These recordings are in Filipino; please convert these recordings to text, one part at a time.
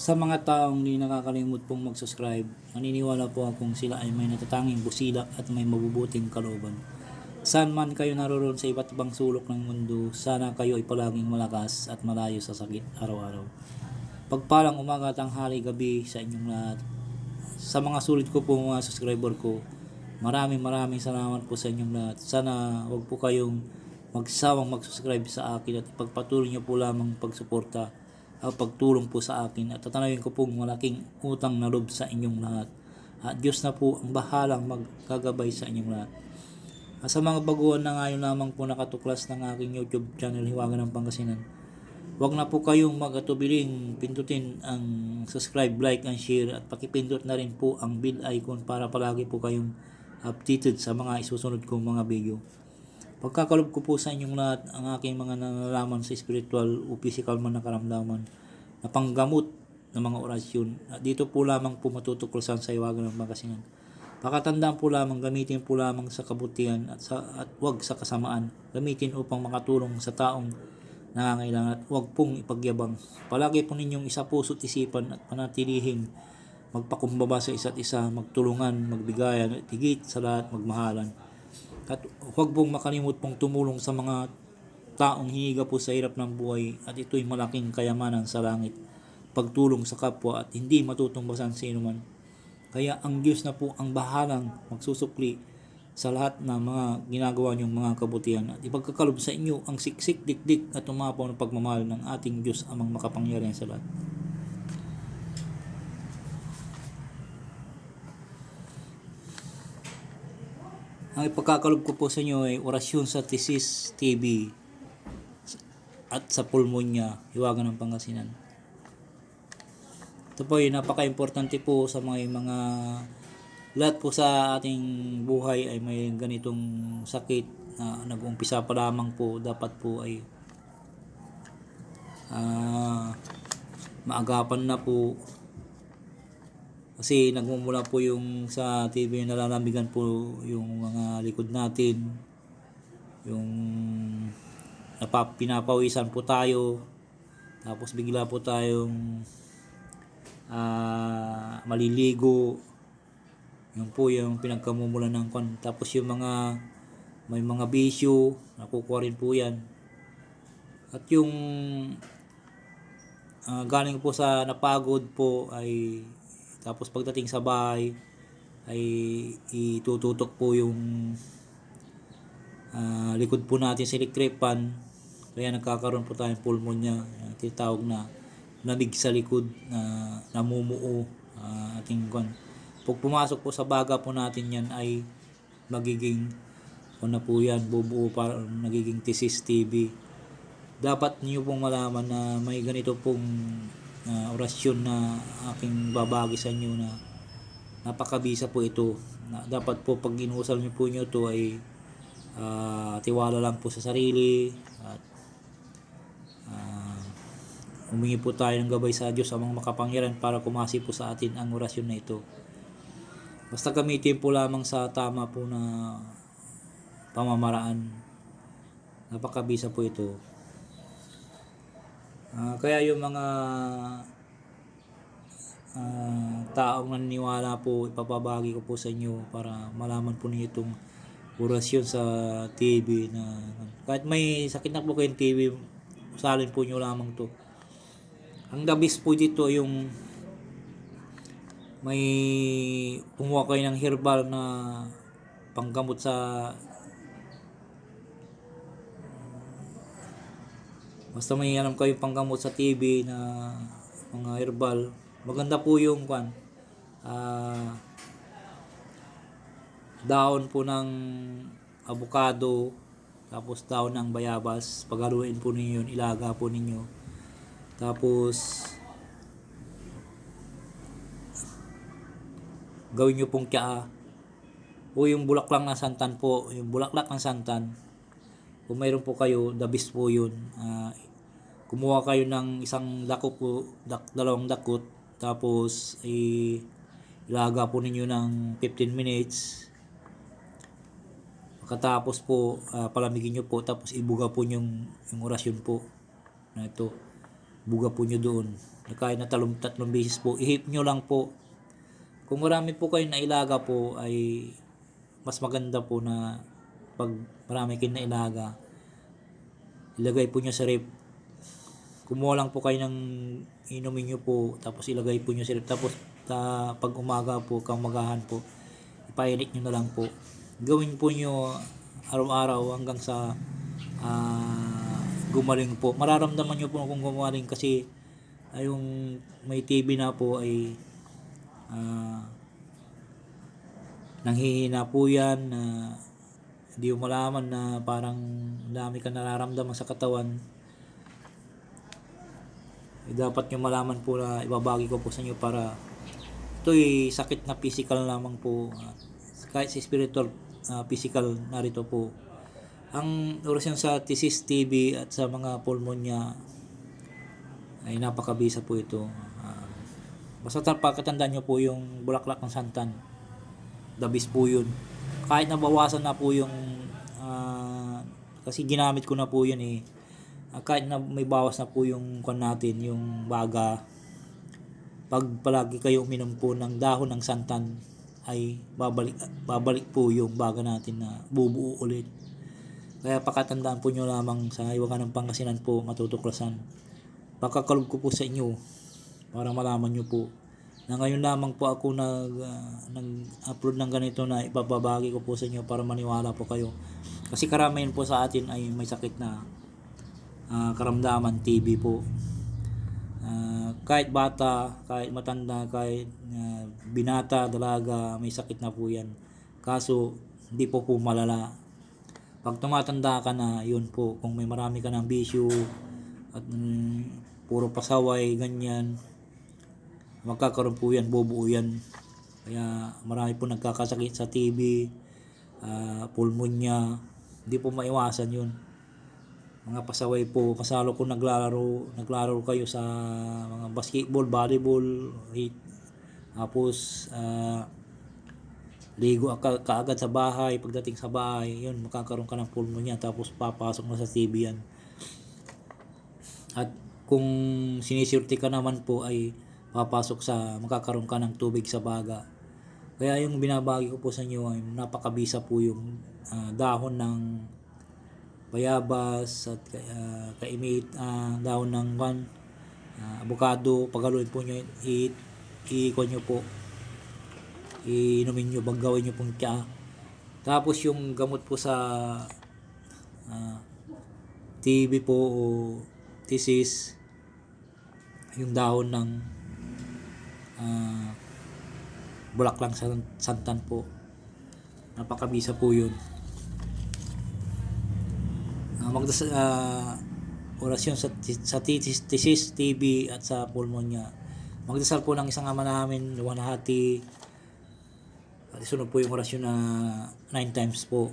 Sa mga taong di nakakalimot pong mag-subscribe, naniniwala po akong sila ay may natatanging busilak at may mabubuting kalooban. Saan man kayo naroon sa iba't ibang sulok ng mundo, sana kayo ay palaging malakas at malayo sa sakit araw-araw. Pagpalang umaga, tanghali, gabi sa inyong lahat. Sa mga sulit ko po mga subscriber ko, maraming maraming salamat po sa inyong lahat. Sana wag po kayong magsawang mag-subscribe sa akin at ipagpatuloy niyo po lamang pagsuporta at pagtulong po sa akin at tatanawin ko pong malaking utang na loob sa inyong lahat. At Diyos na po ang bahalang magkagabay sa inyong lahat. At sa mga baguhan na ngayon lamang po nakatuklas ng aking YouTube channel Hiwaga ng Pangasinan, Huwag na po kayong magatubiling pindutin ang subscribe, like, and share at pakipindot na rin po ang bell icon para palagi po kayong updated sa mga isusunod kong mga video. Pagkakalob ko po sa inyong lahat ang aking mga nalalaman sa spiritual o physical man na karamdaman na panggamot ng mga orasyon. At dito po lamang po matutuklasan sa iwagan ng magasinan. Pakatandaan po lamang gamitin po lamang sa kabutihan at, sa, at wag sa kasamaan. Gamitin upang makatulong sa taong nangangailangan at huwag pong ipagyabang. Palagi po ninyong isa puso't isipan at panatilihing magpakumbaba sa isa't isa, magtulungan, magbigayan at higit sa lahat magmahalan. At huwag pong makalimot pong tumulong sa mga taong hiniga po sa hirap ng buhay at ito'y malaking kayamanan sa langit. Pagtulong sa kapwa at hindi matutumbasan sino man. Kaya ang Diyos na po ang bahalang magsusukli sa lahat ng mga ginagawa niyong mga kabutihan at ipagkakalob sa inyo ang siksik, dikdik at umapaw ng pagmamahal ng ating Diyos amang makapangyarihan sa lahat. Ang ipagkakalob ko po sa inyo ay orasyon sa Thesis TV at sa pulmonya, hiwagan ng Pangasinan. Ito po ay napaka-importante po sa mga mga lahat po sa ating buhay ay may ganitong sakit na nag-umpisa pa lamang po dapat po ay ah, maagapan na po kasi nagmumula po yung sa TV nalalamigan po yung mga likod natin yung napap, pinapawisan po tayo tapos bigla po tayong ah, maliligo yun po yung pinagkamumula ng kwan. Tapos yung mga may mga bisyo, nakukuha rin po yan. At yung ah, galing po sa napagod po ay tapos pagdating sa bahay ay itututok po yung ah, likod po natin sa electric fan kaya nagkakaroon po tayong pulmonya uh, tinatawag na lamig sa likod na namumuo ah, ating kwan pag pumasok po sa baga po natin yan ay magiging ano po yan, bubuo para nagiging thesis TV. Dapat niyo pong malaman na may ganito pong ah, orasyon na aking babagi sa inyo na napakabisa po ito. Na, dapat po pag inusal niyo po niyo to ay ah, tiwala lang po sa sarili at ah, humingi po tayo ng gabay sa Diyos amang makapangyarihan para kumasi po sa atin ang orasyon na ito. Basta gamitin po lamang sa tama po na pamamaraan. Napakabisa po ito. Ah, kaya yung mga ah, taong naniniwala po, ipapabagi ko po sa inyo para malaman po ninyo itong orasyon sa TV na kahit may sakit na po kayong TV, salin po nyo lamang to. Ang dabis po dito yung may kumuha kayo ng herbal na panggamot sa basta may alam kayo panggamot sa TV na mga herbal. Maganda po yung kwan. Ah daon po ng avocado tapos daon ng bayabas. Paghaluin po ninyo yun ilaga po ninyo. Tapos gawin nyo pong tsaa o yung bulaklak ng santan po yung bulaklak ng santan kung mayroon po kayo dabis po yun Ah, kumuha kayo ng isang dako po dak, dalawang dakot tapos i ilaga po ninyo ng 15 minutes Pagkatapos po, ah, palamigin nyo po, tapos ibuga po yung, yung orasyon po na ito. buga po nyo doon. Kahit na talong, tatlong beses po, ihip nyo lang po. Kung marami po kayo na ilaga po, ay mas maganda po na pag marami kayo na ilaga, ilagay po nyo sa rep. Kumuha lang po kayo ng inumin nyo po, tapos ilagay po nyo sa rep. Tapos ta, pag umaga po, kamagahan po, ipainit nyo na lang po. Gawin po nyo araw-araw hanggang sa ah, gumaling po. Mararamdaman nyo po kung gumaling kasi ay yung may TB na po ay ah, nanghihina po yan na hindi mo malaman na parang ang dami ka nararamdaman sa katawan. Eh, dapat nyo malaman po na ibabagi ko po sa inyo para ito'y sakit na physical lamang po. Ah, kahit sa spiritual ah, physical narito po. Ang orasyon sa thesis TB at sa mga pulmonya ay napakabisa po ito. Ah, basta pagkatandaan nyo po yung bulaklak ng santan. Dabis po yun kahit nabawasan na po yung ah, kasi ginamit ko na po yun eh. Ah, kahit na may bawas na po yung kon natin yung baga pag palagi kayo uminom po ng dahon ng santan ay babalik babalik po yung baga natin na bubuo ulit. Kaya pakatandaan po nyo lamang sa iwagan ng Pangasinan po matutuklasan. Pagkakalog ko po sa inyo para malaman nyo po na ngayon lamang po ako nag, ah, nag-upload ng ganito na ipapabagi ko po sa inyo para maniwala po kayo kasi karamihan po sa atin ay may sakit na ah, karamdaman TB po Ah, kahit bata, kahit matanda, kahit ah, binata, dalaga, may sakit na po yan. Kaso, hindi po po malala. Pag tumatanda ka na, yun po, kung may marami ka ng bisyo, at mm, puro pasaway, ganyan, magkakaroon po yan, bubuo yan. Kaya marami po nagkakasakit sa TB, ah, pulmonya, hindi po maiwasan yun. Mga pasaway po kasalo ko naglalaro naglalaro kayo sa mga basketball volleyball hit. Tapos ah, ligo ka, kaagad sa bahay. Pagdating sa bahay yun makakaroon ka ng pulmonya. Tapos papasok na sa TB yan. At kung sinisirti ka naman po ay papasok sa makakaroon ka ng tubig sa baga. Kaya yung binabagi ko po sa inyo ay napakabisa po yung ah, dahon ng bayabas at uh, kaimit ah, dahon ng van avocado pagaluin po nyo i iikon nyo po. Iinumin nyo baggawin nyo pong tiya tapos yung gamot po sa ah, TB po o thesis yung dahon ng ah, bulaklak sa santan po napakabisa po yun uh, ah, orasyon sa sa thesis, TB at sa pulmonya. Magdasal po ng isang ama namin, luwanahati. At isunod po yung orasyon na nine times po.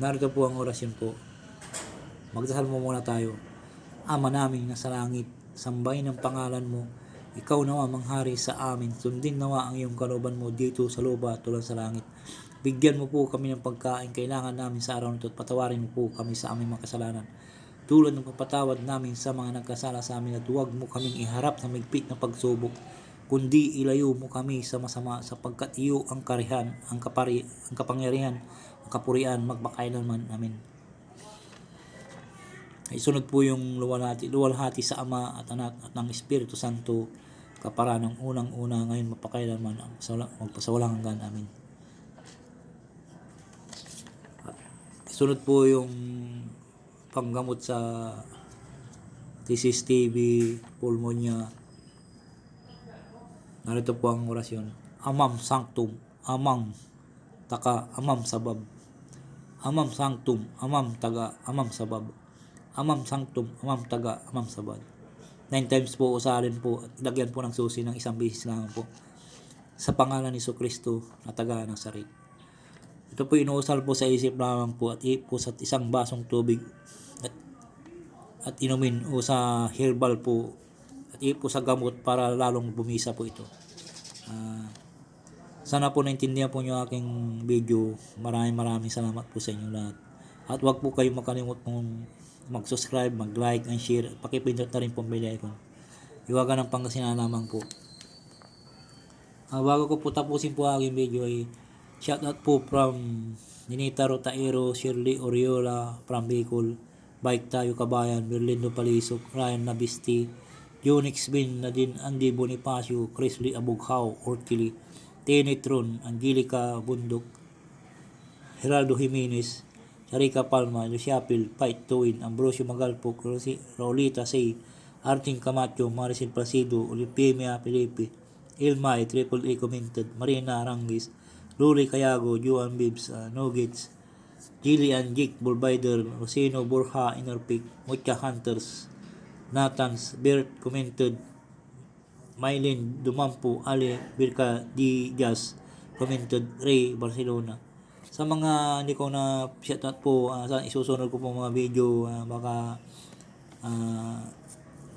Narito po ang orasyon po. Magdasal mo muna tayo. Ama namin nasa langit, sambahin ang pangalan mo. Ikaw nawa manghari sa amin. Sundin nawa ang iyong kalooban mo dito sa lupa tulad sa langit. Bigyan mo po kami ng pagkain kailangan namin sa araw na ito at patawarin mo po kami sa aming mga kasalanan. Tulad ng pagpatawad namin sa mga nagkasala sa amin at huwag mo kaming iharap sa migpit na pagsubok kundi ilayo mo kami sa masama sapagkat iyo ang karihan, ang kapari, ang kapangyarihan, ang kapurian magpakailanman namin. Isunod po yung luwalhati, luwalhati sa Ama at Anak at ng Espiritu Santo kapara ng unang-una ngayon mapakailanman ang magpasawalang hanggan amin. Sunod po yung panggamot sa thesis TB, pulmonya. Narito po ang orasyon. Amam sanctum, amam taka, amam sabab. Amam sanctum, amam taga, amam sabab. Amam sanctum, amam taga, amam sabab. Nine times po usarin po at lagyan po ng susi ng isang bisis lang po. Sa pangalan ni Kristo na taga ng sarit. Ito po inuusal po sa isip lamang po at ipos at isang basong tubig at, at inumin o sa herbal po at ipos sa gamot para lalong bumisa po ito. Ah, sana po naintindihan po nyo aking video. Maraming maraming salamat po sa inyo lahat. At wag po kayo makalimut mong mag-subscribe, mag-like, and share. Pakipindot na rin po bell icon. Iwagan ng Pangasinan lamang po. Ah, bago ko po tapusin po aking video ay shoutout po from Ninita Rotaero, Shirley Oriola from Bicol, Bike Tayo Kabayan, Berlindo Palisok, Ryan Nabisti, Unix Bin, Nadine Andy Bonifacio, Chrisley Abughaw, Orkili, Tenetron, Angelica Bundok, Geraldo Jimenez, Sharika Palma, Luciapil, Fight to Win, Ambrosio Magalpo, Rolita Say, Arting Camacho, Maricel Placido, Olipimia Felipe, Ilmay, Triple A Commented, Marina Arangis, Luli Cayago, Juan Bibs, uh, Nuggets, Jillian Jake, Bulbider, Rosino Borja, Innerpick, Mucha Hunters, Nathans, Bert Commented, Mylene Dumampo, Ale Birka Di Jazz, commented Ray Barcelona. Sa mga hindi ko na shoutout po, ah, sa isusunod ko po mga video, ah, baka uh,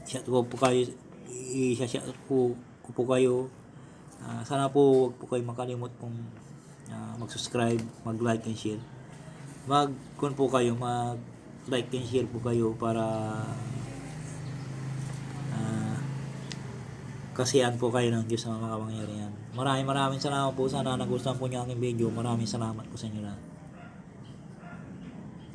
shout ko po kayo, i-shout po, ko po kayo. Ah, sana po wag po kayo makalimot pong ah, mag-subscribe, mag-like and share. Mag kun po kayo mag like and share po kayo para kasiyan po kayo ng Diyos sa mga kapangyarihan. Maraming maraming salamat po. Sana nagustuhan po niyo aking video. Maraming salamat po sa inyo lahat.